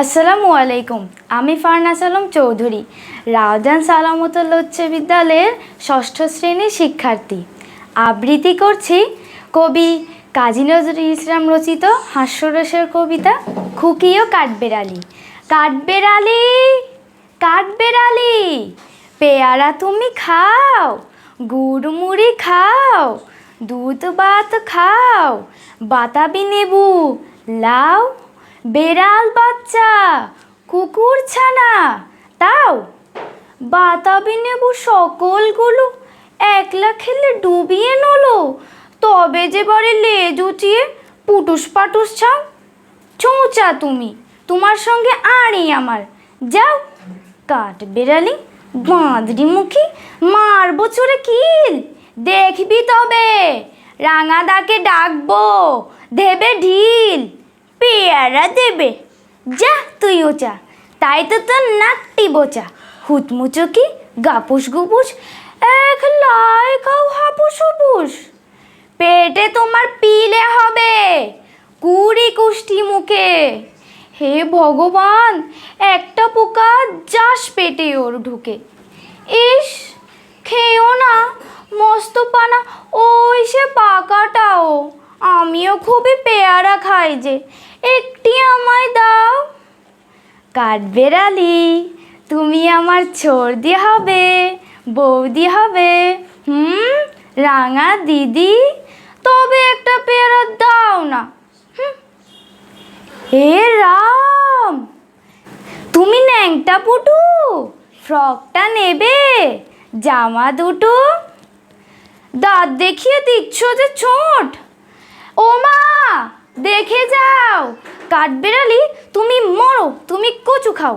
আসসালামু আলাইকুম, আমি ফারনাস আলম চৌধুরী, রাউজান সালামতুল্লা উচ্চ বিদ্যালয়ের ষষ্ঠ শ্রেণির শিক্ষার্থী। আবৃত্তি করছি কবি কাজী নজরুল ইসলাম রচিত হাস্যরসের কবিতা খুকি ও কাঠবেড়ালি। কাঠবেড়ালি কাঠবেড়ালি, পেয়ারা তুমি খাও, গুড় মুড়ি খাও, দুধ ভাত খাও, বাতাবি নেবু, লাও বেড়াল বাচ্চা, কুকুর ছানা তাও বাতাবি নেবু সকলগুলো, একলা খেলে ডুবিয়ে নলো। তবে যে বারে লেজ উঠিয়ে পুটুস পাটুস ছাও। চোঁচা তুমি, তোমার সঙ্গে আড়ি আমার। যাও, কাঠ বেড়ালি, বাঁদরি মুখী, মারবো চোরে কিল। দেখবি তবে, রাঙা দাকে ডাকবো, দেবে ঢিল। পেয়ারা দেবে। যা তুই ওচা তাই তো তোর নাকটি বোচা হুতমুচকি গাপুস গুপুস, এক লাই খাও হাপুস হুপুস। পেটে তোমার পিলে হবে কুড়ি কুষ্টি মুখে। হে ভগবান, একটা পোকা যাস পেটে ওর ঢুকে। ইস খেয়েও না, মস্ত পানা, ওই সে পাকাটাও আমিও খুবই পেয়ারা খাই যে, একটি আমায় দাও। কাঠবেড়ালি তুমি আমার ছর্দি হবে, বৌদি হবে, হুম, রাঙা দিদি, তবে একটা পেয়ারা দাও না। হে রাম, তুমি ন্যাংটা পুটু, ফ্রকটা নেবে, জামা দুটো। দাঁত দেখিয়ে দিচ্ছ যে ছোট। কাঠবেড়ালি তুমি মরো তুমি কচু খাও।